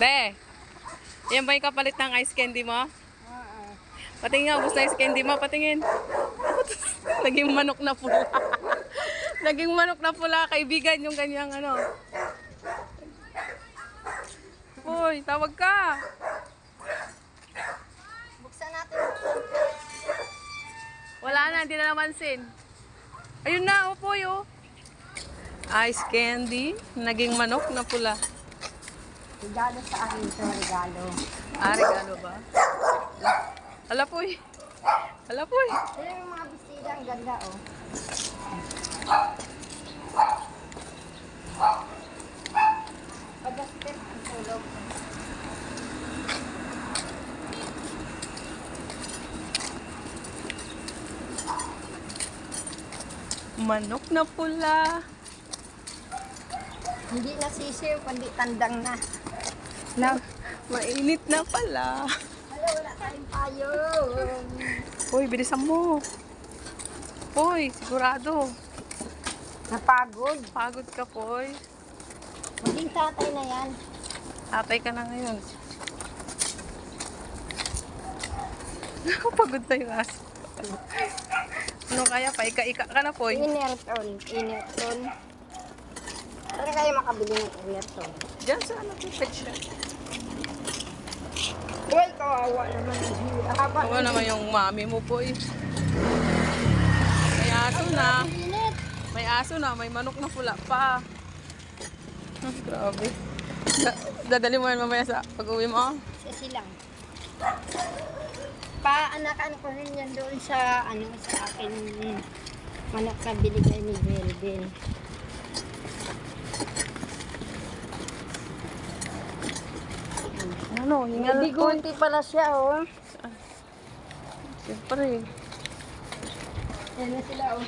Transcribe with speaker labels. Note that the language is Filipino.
Speaker 1: Be, yan ba yung kapalit ng ice candy mo? Patingin nga, na ice candy mo. Patingin. Naging manok na pula. Naging manok na pula. Kaibigan yung kanyang ano. Uy, tawag ka.
Speaker 2: Buksan natin.
Speaker 1: Wala na, hindi na namansin. Ayun na, upo yo. Ice candy, naging manok na pula.
Speaker 2: Regalo sa akin ito, regalo.
Speaker 1: Ah, regalo ba? Hala po Hala po
Speaker 2: Ito yung mga bisita, ang ganda oh. Pag-aspet ang tulog.
Speaker 1: Manok na pula.
Speaker 2: Hindi na sisiw, kundi tandang na.
Speaker 1: Na, mainit na pala.
Speaker 2: Wala, wala tayong payo.
Speaker 1: Uy, bilisan mo. Uy, sigurado.
Speaker 2: Napagod.
Speaker 1: Pagod ka, Poy.
Speaker 2: Maging tatay na yan.
Speaker 1: Tatay ka na ngayon. Pagod na yung aso. ano kaya? Paika-ika ka na, Poy.
Speaker 2: Inerton. Inerton. Makabili ng inerton?
Speaker 1: Diyan sa ano, pet shop.
Speaker 2: Uy, kawawa naman. Haba.
Speaker 1: Ako naman yung mami mo, Poy. May aso na. May aso na, may manok na pula pa. Ah, grabe. Da- dadali mo yan mamaya sa pag-uwi mo.
Speaker 2: Sa silang. Paanakan ko rin yan doon sa, ano, sa akin manok na binigay ni Belden.
Speaker 1: Ano, hingal ko.
Speaker 2: Bigunti pala siya, oh.
Speaker 1: Siyempre.
Speaker 2: Yan na sila, oh.